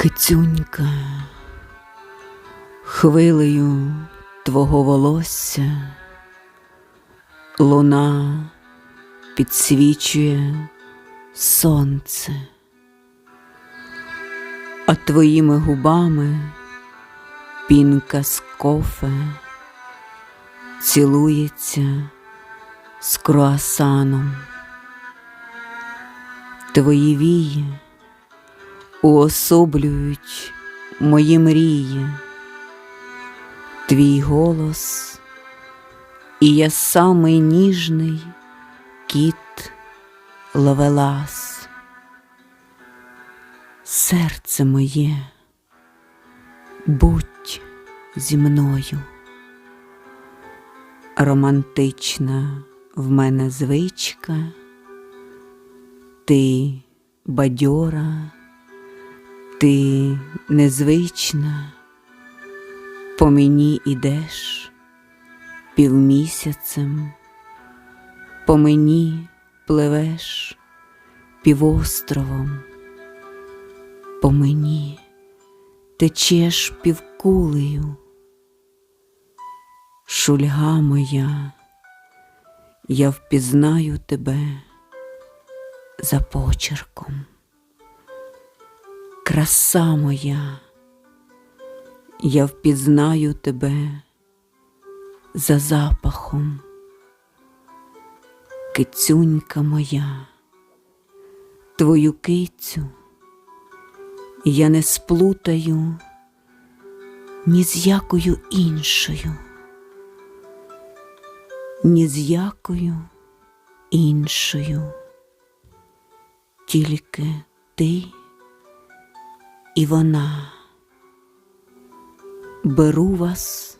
Кицюнька, хвилею твого волосся луна підсвічує сонце, а твоїми губами пінка з кофе цілується з круасаном. Твої вії уособлюють мої мрії, твій голос, і я самий ніжний кіт ловелас. Серце моє, будь зі мною. Романтична в мене звичка, ти бадьора, ти незвична, по мені ідеш півмісяцем, по мені пливеш півостровом, по мені течеш півкулею. Шульга моя, я впізнаю тебе за почерком. Краса моя, я впізнаю тебе за запахом. Кицюнька моя, твою кицю я не сплутаю ні з якою іншою. Ні з якою іншою, тільки ти і вона. Беру вас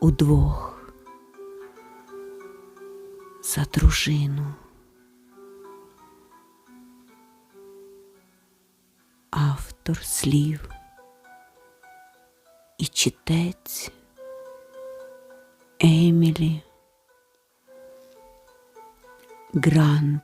удвох за дружину. Автор слів і читець Емілі Грант.